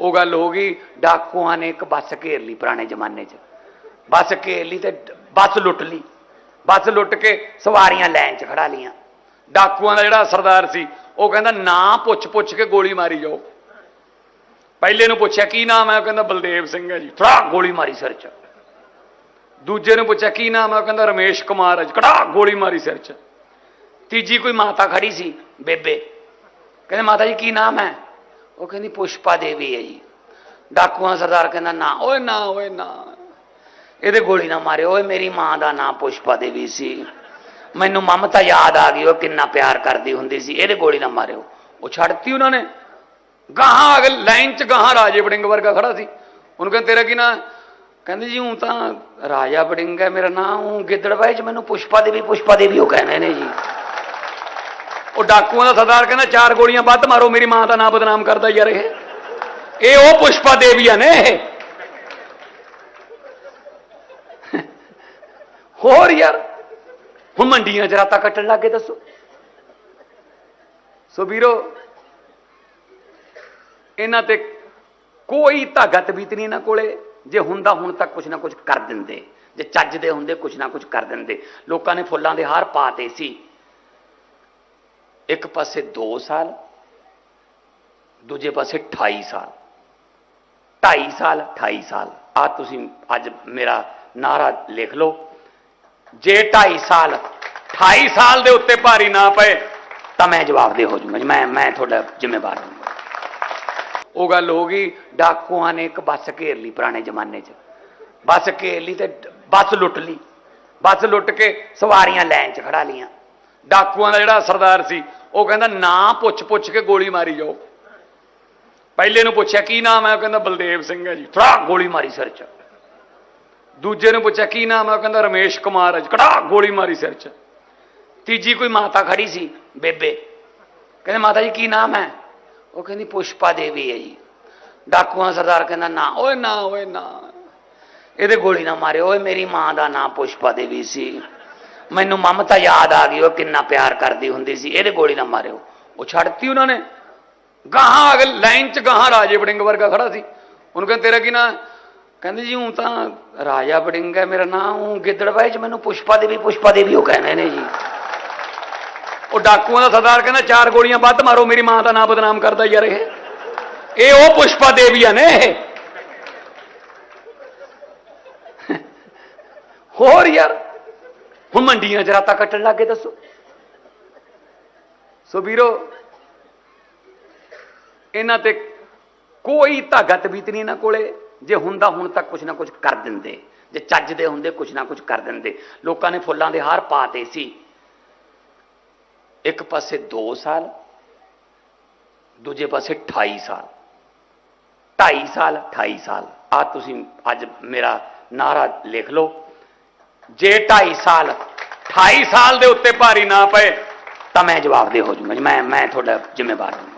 ਉਹ ਗੱਲ ਹੋ ਗਈ, ਡਾਕੂਆਂ ਨੇ ਇੱਕ ਬੱਸ ਘੇਰ ਲਈ ਪੁਰਾਣੇ ਜ਼ਮਾਨੇ 'ਚ। ਬੱਸ ਘੇਰ ਲਈ ਤੇ ਬੱਸ ਲੁੱਟ ਲਈ। ਬੱਸ ਲੁੱਟ ਕੇ ਸਵਾਰੀਆਂ ਲਾਈਨ 'ਚ ਖੜਾ ਲੀਆਂ ਡਾਕੂਆਂ ਦਾ ਜਿਹੜਾ ਸਰਦਾਰ ਸੀ, ਉਹ ਕਹਿੰਦਾ, ਨਾ ਪੁੱਛ ਪੁੱਛ ਕੇ ਗੋਲੀ ਮਾਰੀ ਜਾਓ। ਪਹਿਲੇ ਨੂੰ ਪੁੱਛਿਆ, ਕੀ ਨਾਮ ਹੈ? ਉਹ ਕਹਿੰਦਾ, ਬਲਦੇਵ ਸਿੰਘ ਹੈ ਜੀ। ਥੜਾ ਗੋਲੀ ਮਾਰੀ ਸਿਰ 'ਚ। ਦੂਜੇ ਨੂੰ ਪੁੱਛਿਆ, ਕੀ ਨਾਮ ਹੈ? ਉਹ ਕਹਿੰਦਾ, ਰਮੇਸ਼ ਕੁਮਾਰ ਹੈ ਜੀ। ਕੜਾ ਗੋਲੀ ਮਾਰੀ ਸਿਰ 'ਚ। ਤੀਜੀ ਕੋਈ ਮਾਤਾ ਖੜੀ ਸੀ, ਬੇਬੇ। ਕਹਿੰਦੇ, ਮਾਤਾ ਜੀ, ਕੀ ਨਾਮ ਹੈ? ਉਹ ਕਹਿੰਦੀ, ਪੁਸ਼ਪਾ ਦੇਵੀ ਹੈ ਜੀ। ਡਾਕੂਆਂ ਸਰਦਾਰ ਕਹਿੰਦਾ, ਨਾ, ਓਏ ਨਾ ਓਏ ਨਾ। ਇਹਦੇ ਗੋਲੀ ਨਾ ਮਾਰਿਓ, ਓਏ ਮੇਰੀ ਮਾਂ ਦਾ ਨਾਂ ਪੁਸ਼ਪਾ ਦੇਵੀ ਸੀ। ਮੈਨੂੰ ਮਮਤਾ ਯਾਦ ਆ ਗਈ, ਉਹ ਕਿੰਨਾ ਪਿਆਰ ਕਰਦੀ ਹੁੰਦੀ ਸੀ। ਇਹਦੇ ਗੋਲੀ ਨਾ ਮਾਰਿਓ। ਉਹ ਛੱਡਤੀ ਉਹਨਾਂ ਨੇ। ਗਾਹਾਂ ਅਗਲ ਲਾਈਨ ਚ ਗਾਹਾਂ ਰਾਜੇ ਵੜਿੰਗ ਵਰਗਾ ਖੜਾ ਸੀ। ਉਹਨੂੰ ਕਹਿੰਦੇ, ਤੇਰਾ ਕੀ ਨਾਂ? ਕਹਿੰਦੇ ਜੀ ਹੂੰ ਤਾਂ ਰਾਜਾ ਬੜਿੰਗ ਹੈ, ਮੇਰਾ ਨਾਂ। ਹੂੰ ਗਿੱਦੜਬਾਈ ਚ ਮੈਨੂੰ ਪੁਸ਼ਪਾ ਦੇਵੀ ਪੁਸ਼ਪਾ ਦੇਵੀ ਉਹ ਕਹਿੰਦੇ ਨੇ ਜੀ। ਉਹ ਡਾਕੂਆਂ ਦਾ ਸਰਦਾਰ ਕਹਿੰਦਾ, ਚਾਰ ਗੋਲੀਆਂ ਵੱਧ ਮਾਰੋ, ਮੇਰੀ ਮਾਂ ਦਾ ਨਾਂ ਬਦਨਾਮ ਕਰਦਾ ਯਾਰ ਇਹ। ਇਹ ਉਹ ਪੁਸ਼ਪਾ ਦੇਵੀਆਂ ਨੇ। ਇਹ ਹੋਰ ਯਾਰ, ਹੁਣ ਮੰਡੀਆਂ 'ਚ ਰਾਤਾਂ ਕੱਟਣ ਲੱਗੇ ਦੱਸੋ। ਸੋ ਵੀਰੋ, ਇਹਨਾਂ ਤੇ ਕੋਈ ਤਾਕਤ ਤਬੀਤ ਨਹੀਂ ਇਹਨਾਂ ਕੋਲੇ। ਜੇ ਹੁੰਦਾ, ਹੁਣ ਤੱਕ ਕੁਛ ਨਾ ਕੁਛ ਕਰ ਦਿੰਦੇ। ਜੇ ਚੱਜ ਦੇ ਹੁੰਦੇ, ਕੁਛ ਨਾ ਕੁਛ ਕਰ ਦਿੰਦੇ। ਲੋਕਾਂ ਨੇ ਫੁੱਲਾਂ ਦੇ ਹਾਰ ਪਾਤੇ ਸੀ। ਇੱਕ ਪਾਸੇ 2 ਸਾਲ ਦੂਜੇ ਪਾਸੇ 28 ਸਾਲ। 2.5 ਸਾਲ 28 ਸਾਲ। ਆ ਤੁਸੀਂ ਅੱਜ ਮੇਰਾ ਨਾਰਾ ਲਿਖ ਲਓ। ਜੇ 2.5 ਸਾਲ 28 ਸਾਲ ਦੇ ਉੱਤੇ ਭਾਰੀ ਨਾ ਪਏ ਤਾਂ ਮੈਂ ਜਵਾਬਦੇਹ ਹੋ ਜਾਊਂਗਾ ਜੀ, ਮੈਂ ਮੈਂ ਤੁਹਾਡਾ ਜ਼ਿੰਮੇਵਾਰ ਹਾਂ। ਉਹ ਗੱਲ ਹੋ ਗਈ ਡਾਕੂਆਂ ਨੇ ਇੱਕ ਬੱਸ ਘੇਰ ਲਈ ਪੁਰਾਣੇ ਜ਼ਮਾਨੇ 'ਚ। ਬੱਸ ਘੇਰ ਲਈ ਤੇ ਬੱਸ ਲੁੱਟ ਲਈ। ਬੱਸ ਲੁੱਟ ਕੇ ਸਵਾਰੀਆਂ ਲਾਈਨ 'ਚ ਖੜਾ ਲੀਆਂ ਡਾਕੂਆਂ ਦਾ ਜਿਹੜਾ ਸਰਦਾਰ ਸੀ ਉਹ ਕਹਿੰਦਾ, ਨਾ ਪੁੱਛ ਪੁੱਛ ਕੇ ਗੋਲੀ ਮਾਰੀ ਜਾਓ। ਪਹਿਲੇ ਨੂੰ ਪੁੱਛਿਆ, ਕੀ ਨਾਮ ਹੈ? ਉਹ ਕਹਿੰਦਾ, ਬਲਦੇਵ ਸਿੰਘ ਹੈ ਜੀ। ਥੜਾ ਗੋਲੀ ਮਾਰੀ ਸਿਰ 'ਚ। ਦੂਜੇ ਨੂੰ ਪੁੱਛਿਆ, ਕੀ ਨਾਮ ਹੈ? ਉਹ ਕਹਿੰਦਾ, ਰਮੇਸ਼ ਕੁਮਾਰ ਹੈ ਜੀ। ਕੜਾ ਗੋਲੀ ਮਾਰੀ ਸਿਰ 'ਚ। ਤੀਜੀ ਕੋਈ ਮਾਤਾ ਖੜੀ ਸੀ, ਬੇਬੇ। ਕਹਿੰਦੇ, ਮਾਤਾ ਜੀ, ਕੀ ਨਾਮ ਹੈ? ਉਹ ਕਹਿੰਦੀ, ਪੁਸ਼ਪਾ ਦੇਵੀ ਹੈ ਜੀ। ਡਾਕੂਆਂ ਸਰਦਾਰ ਕਹਿੰਦਾ, ਨਾ, ਓਏ ਨਾ ਓਏ ਨਾ। ਇਹਦੇ ਗੋਲੀ ਨਾ ਮਾਰਿਓ, ਓਏ, ਮੇਰੀ ਮਾਂ ਦਾ ਨਾਂ ਪੁਸ਼ਪਾ ਦੇਵੀ ਸੀ। ਮੈਨੂੰ ਮਮਤਾ ਯਾਦ ਆ ਗਈ, ਉਹ ਕਿੰਨਾ ਪਿਆਰ ਕਰਦੀ ਹੁੰਦੀ ਸੀ, ਇਹਦੇ ਗੋਲੀ ਨਾ ਮਾਰਿਓ। ਉਹ ਛੱਡਤੀ ਉਹਨਾਂ ਨੇ। ਗਾਹਾਂ ਅਗਲ ਲਾਈਨ ਚ ਗਾਹਾਂ ਰਾਜੇ ਵੜਿੰਗ ਵਰਗਾ ਖੜਾ ਸੀ। ਉਹਨੂੰ ਕਹਿੰਦੇ, ਤੇਰਾ ਕੀ ਨਾਂ? ਕਹਿੰਦੇ ਜੀ ਹੂੰ ਤਾਂ ਰਾਜਾ ਬੜਿੰਗ ਹੈ, ਮੇਰਾ ਨਾਂ ਹੂੰ ਗਿੱਦੜਬਾਈ ਚ ਮੈਨੂੰ ਪੁਸ਼ਪਾ ਦੇਵੀ ਪੁਸ਼ਪਾ ਦੇਵੀ ਉਹ ਕਹਿੰਦੇ ਨੇ ਜੀ। ਉਹ ਡਾਕੂਆਂ ਦਾ ਸਰਦਾਰ ਕਹਿੰਦਾ, ਚਾਰ ਗੋਲੀਆਂ ਵੱਧ ਮਾਰੋ, ਮੇਰੀ ਮਾਂ ਦਾ ਨਾਂ ਬਦਨਾਮ ਕਰਦਾ ਯਾਰ ਇਹ। ਇਹ ਉਹ ਪੁਸ਼ਪਾ ਦੇਵੀਆਂ ਨੇ ਇਹ। ਹੋਰ ਯਾਰ ਹੁਣ ਮੰਡੀਆਂ 'ਚ ਰਾਤਾਂ ਕੱਟਣ ਲੱਗੇ ਦੱਸੋ। ਸੋ ਵੀਰੋ, ਇਹਨਾਂ ਤੇ ਕੋਈ ਧਾਗਾ ਤਬੀਤ ਨਹੀਂ ਇਹਨਾਂ ਕੋਲੇ। ਜੇ ਹੁੰਦਾ, ਹੁਣ ਤੱਕ ਕੁਛ ਨਾ ਕੁਛ ਕਰ ਦਿੰਦੇ। ਜੇ ਚੱਜ ਦੇ ਹੁੰਦੇ, ਕੁਛ ਨਾ ਕੁਛ ਕਰ ਦਿੰਦੇ। ਲੋਕਾਂ ਨੇ ਫੁੱਲਾਂ ਦੇ ਹਾਰ ਪਾਤੇ ਸੀ। ਇੱਕ ਪਾਸੇ 2 ਸਾਲ, ਦੂਜੇ ਪਾਸੇ 28 ਸਾਲ। 2.5 ਸਾਲ 28 ਸਾਲ। ਆ ਤੁਸੀਂ ਅੱਜ ਮੇਰਾ ਨਾਰਾ ਲਿਖ ਲਓ। ਜੇ 2.5 ਸਾਲ 28 ਸਾਲ ਦੇ ਉੱਤੇ ਭਾਰੀ ਨਾ ਪਏ, ਤਾਂ ਮੈਂ ਜਵਾਬਦੇਹ ਹੋ ਜਾਊਂਗਾ ਮੈਂ ਮੈਂ ਤੁਹਾਡਾ ਜ਼ਿੰਮੇਵਾਰ ਹਾਂ।